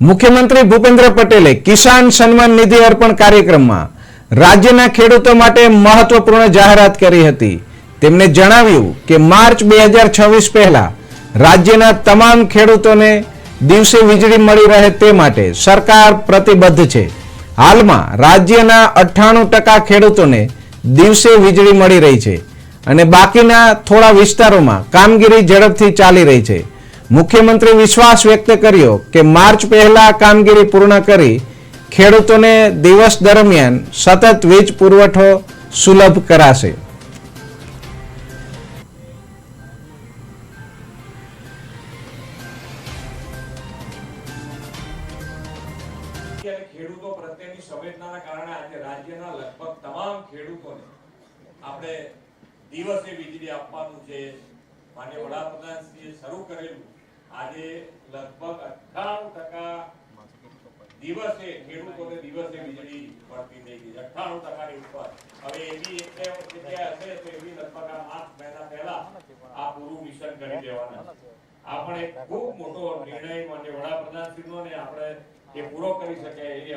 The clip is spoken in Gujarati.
મુખ્યમંત્રી ભૂપેન્દ્ર પટેલે કિસાન સન્માન નિધિ અર્પણ કાર્યક્રમમાં રાજ્યના ખેડૂતો માટે મહત્વપૂર્ણ જાહેરાત કરી હતી. તેમણે જણાવ્યું કે માર્ચ બે હજાર છવ્વીસ પહેલા રાજ્યના તમામ ખેડૂતોને દિવસે વીજળી મળી રહે તે માટે સરકાર પ્રતિબદ્ધ છે. હાલમાં રાજ્યના અઠ્ઠાણું ટકા ખેડૂતોને દિવસે વીજળી મળી રહી છે અને બાકીના થોડા વિસ્તારોમાં કામગીરી ઝડપથી ચાલી રહી છે. મુખ્યમંત્રી વિશ્વાસ વ્યક્ત કર્યો કે માર્ચ પહેલા કામગીરી પૂર્ણ કરી ખેડૂતોને દિવસ દરમિયાન સતત વીજ પુરવઠો સુલભ કરાશે. આપણે દિવસે વીજળી આપવાનું જે માન્ય વડાપ્રધાનશ્રીએ શરૂ કરેલું આજે લગભગ અઠ્ઠાણું ટકા દિવસે ખેડૂતોને દિવસે વીજળી મળતી થઈ ગઈ અઠ્ઠાણું ટકાની ઉપર. હવે એવી એટલે જગ્યા હશે તો એવી લગભગ આ આઠ મહિના પહેલા આ પૂરું મિશન કરી દેવાના આપણે ખૂબ મોટો નિર્ણય માન્ય વડાપ્રધાનશ્રીનો ને આપણે એ પૂરો કરી શકે એ